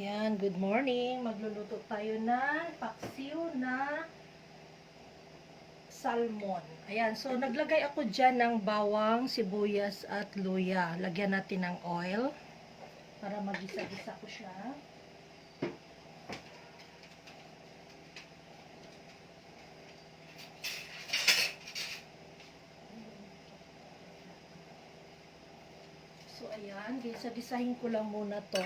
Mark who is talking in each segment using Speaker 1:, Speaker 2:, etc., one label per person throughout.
Speaker 1: Yan, good morning. Magluluto tayo ng paksiw na salmon. Ayan, so naglagay ako dyan ng bawang, sibuyas at luya. Lagyan natin ng oil para magisa-gisa ko siya. So, ayan, gisa-gisahin ko lang muna to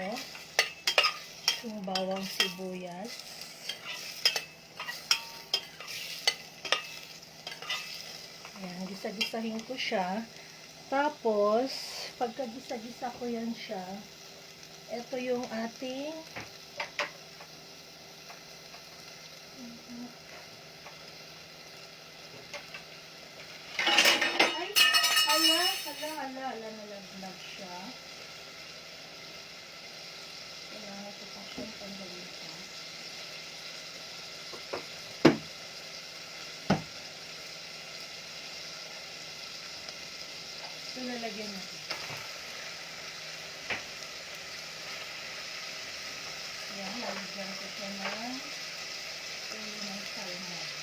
Speaker 1: yung bawang sibuyas. Ayan, gisa-gisahin ko siya. Tapos, pagka-gisa-gisa ko yan siya, ito yung ating ay, ala, ala, ala, nalaglag siya. Kailangan ko pa siyang tanggalin pa. So, lalagyan natin. Yan, lalagyan ko siya ng ulo ng salmon.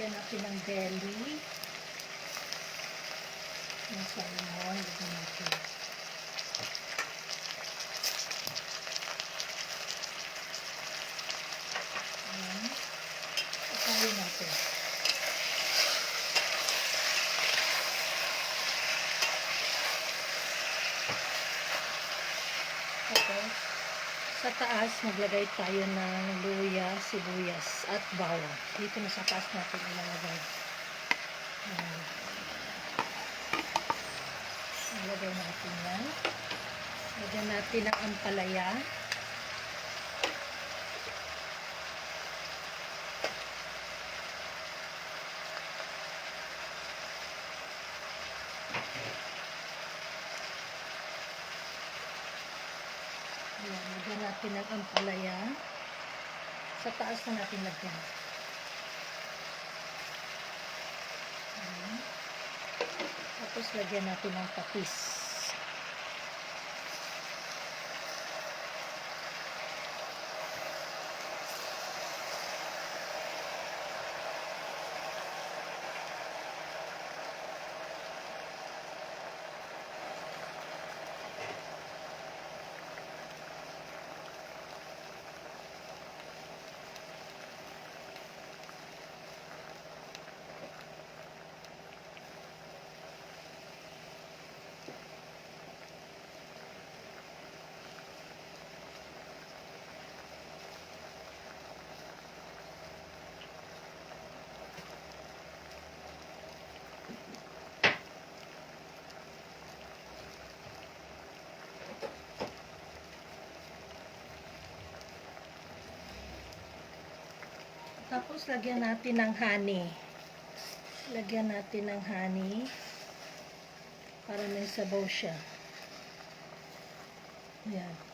Speaker 1: Lagyan natin ng belly. Ng salmon. Lagyan natin. Ayan. Isahin natin. Tapos, sa taas, maglagay tayo ng luya, sibuyas, at bawang. Dito na sa taas natin ilalagay. Ayan. Ilagay natin yan. Lagyan natin ang ampalaya. Ayan, natin ng ampalaya. Sa taas na natin lagyan. Tapos lagyan natin ng patis. Tapos lagyan natin ng honey. Lagyan natin ng honey para may sabaw siya. Yan.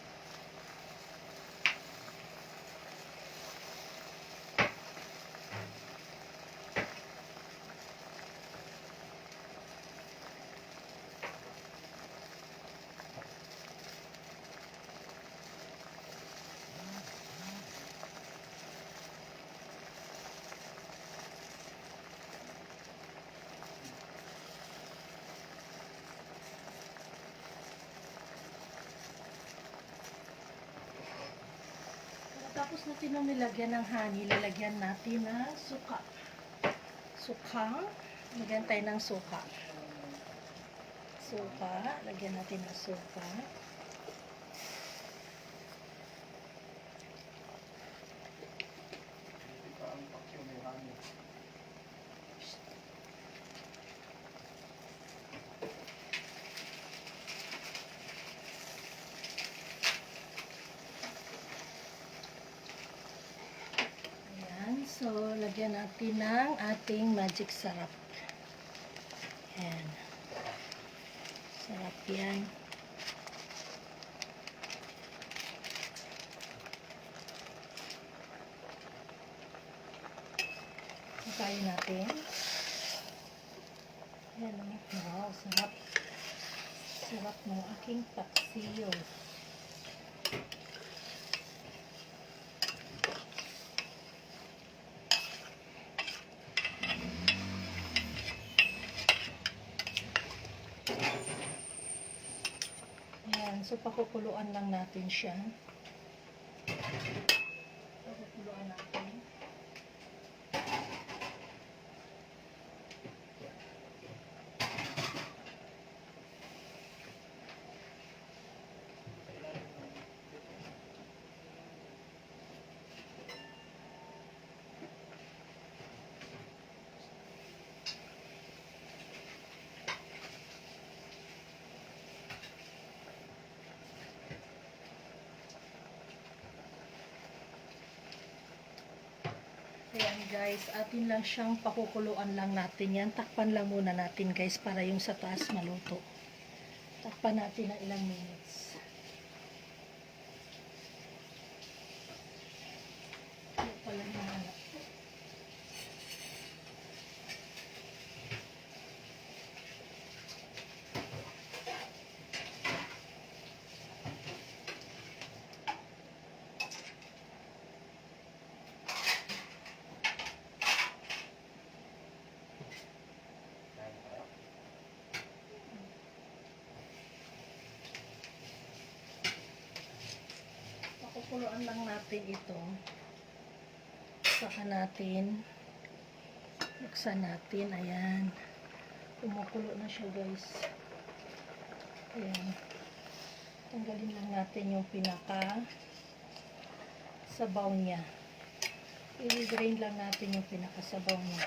Speaker 1: Tapos natin nung nilagyan ng honey, lalagyan natin ng suka. Suka. Lagyan tayo ng suka. Suka. Lagyan natin ng suka. Ayan. So, lagyan natin ng ating magic sarap. Ayan. Sarap yan. Sakayin natin. Ayan. oh. Wow, sarap. Sarap ng aking paksiyo. Ayan, so pakukuluan lang natin siya. Pakukuluan natin. Ayan guys, atin lang siyang pakukuluan lang natin yan. Takpan lang muna natin guys para yung sa taas maluto. Takpan natin ng ilang minutes. Ito pala yung Pakukuluan lang natin ito. Saka natin buksan natin. Ayan. Kumukulo na siya guys. Ayan. Tanggalin lang natin yung pinaka sabaw niya. I-drain lang natin yung pinakasabaw niya.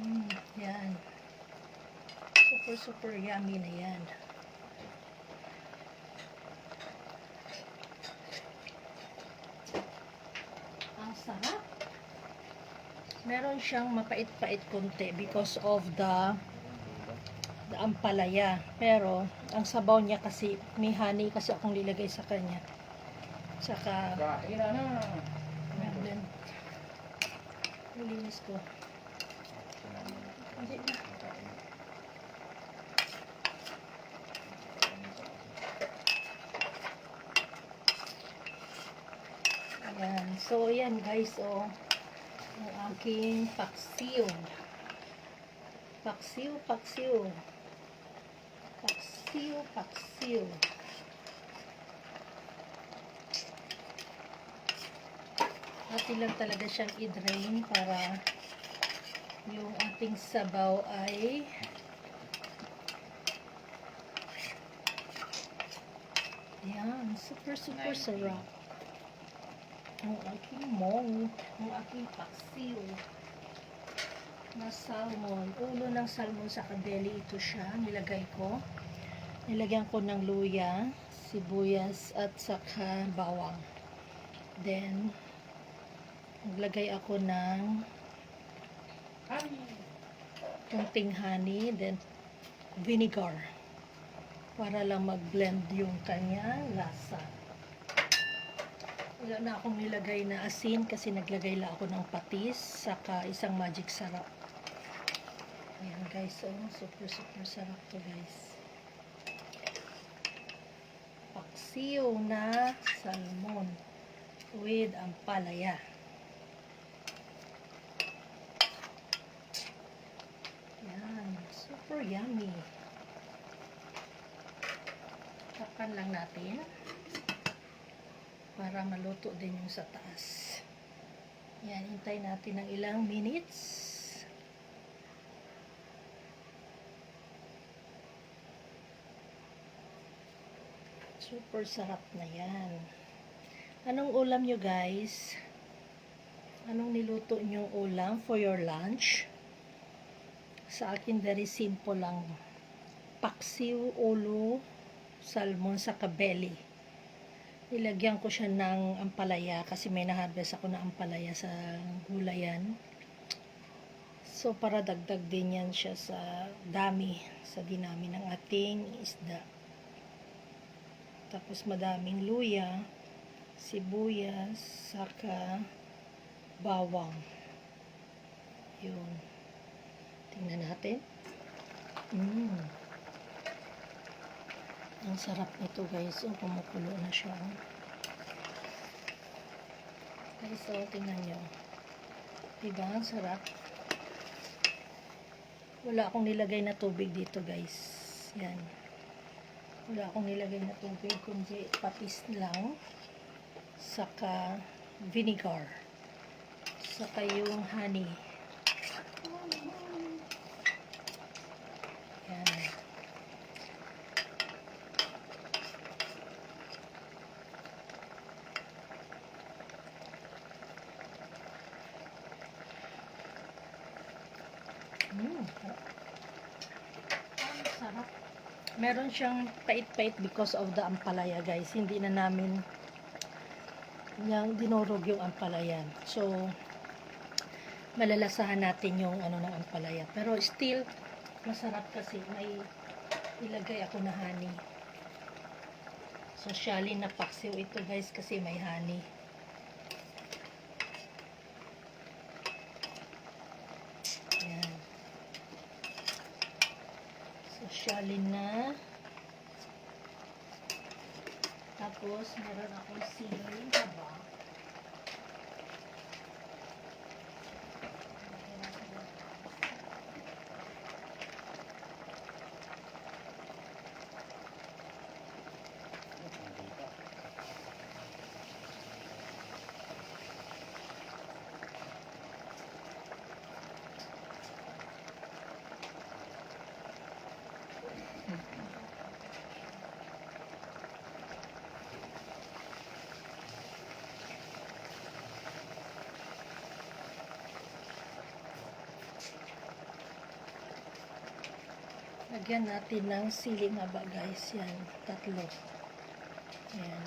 Speaker 1: Mm, yan. Super, super yummy na yan. Ang sarap. Meron siyang mapait-pait konti because of the the ampalaya. Pero, ang sabaw niya kasi, may honey kasi akong lilagay sa kanya. Saka. Nilinis ko. Hindi na. Ayan. So, ayan guys, oh. Ang aking paksiw. Paksiw, paksiw. Paksiw, paksiw. Atin lang talaga siyang i-drain para yung ating sabaw ay Ayan, super super sarap. Ang aking mong, ang aking paksiw na salmon. Ulo ng salmon sa kadeli ito siya. Nilagay ko. Nilagyan ko ng luya, sibuyas at saka bawang. Then, maglagay ako ng kunting honey, then vinegar para lang mag-blend yung kanyang lasa. Wala na akong nilagay na asin kasi naglagay lang ako ng patis saka isang magic sarap. Ayan guys, oh, super super sarap to guys. Paksiw na salmon with ampalaya. Yan, super yummy. Tapan lang natin para maluto din yung sa taas. Yan, hintay natin ng ilang minutes. Super sarap na yan. Anong ulam nyo guys? Anong niluto nyo ulam for your lunch? Sa akin, very simple lang. Paksiw, ulo, salmon sa kabeli. Nilagyan ko siya ng ampalaya kasi may na-harvest ako na ampalaya sa gulayan. So, para dagdag din yan siya sa dami, sa dinami ng ating isda. Tapos, madaming luya, sibuyas, saka bawang. Yun. Tingnan natin. Mmm. Ang sarap nito guys. Oh, kumukulo na siya. oh. Guys, oh, tingnan nyo. Diba? Ang sarap. Wala akong nilagay na tubig dito guys. Yan. Wala akong nilagay na tubig kundi patis lang. Saka vinegar. Saka yung honey. Yan. Mm, sarap. Meron siyang pait-pait because of the ampalaya, guys. Hindi na namin yung dinurog yung ampalaya. So, malalasahan natin yung ano ng ampalaya. Pero still, masarap kasi may ilagay ako na honey. So, shali na paksiw ito, guys, kasi may honey. Ayan. Sosyalin na. Tapos, meron akong siling haba. Lagyan natin ng siling haba guys. Yan, tatlo. Yan.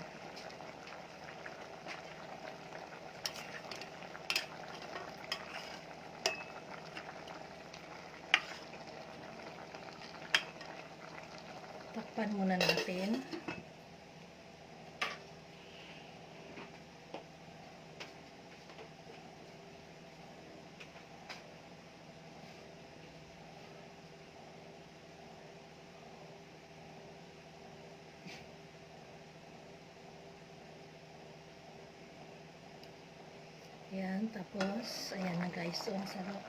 Speaker 1: Takpan muna natin. Ayan, tapos, ayan na guys. So, ang sarap.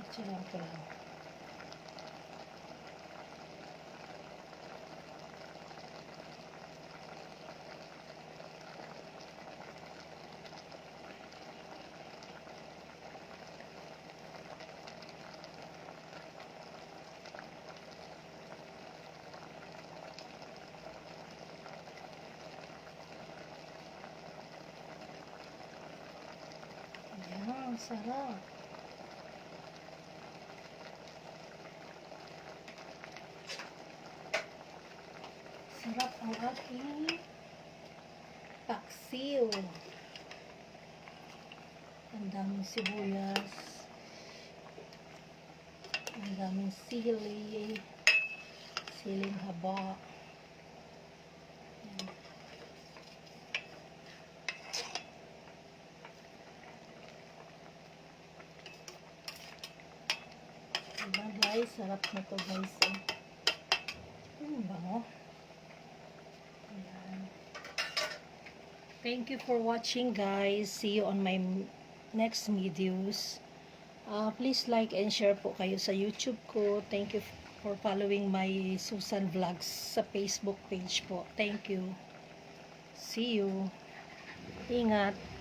Speaker 1: Itsura ko lang. Ayan, sarap. Sarap ang aking paksiw. Ang daming sibuyas. Ang daming sili. Siling haba. Yan. Diba guys? Sarap na to guys. Eh. Hmm, bango. Ayan. Thank you for watching guys. See you on my next videos. Uh, please like and share po kayo sa YouTube ko. Thank you for following my Susan Vlogs sa Facebook page po. Thank you. See you. Ingat.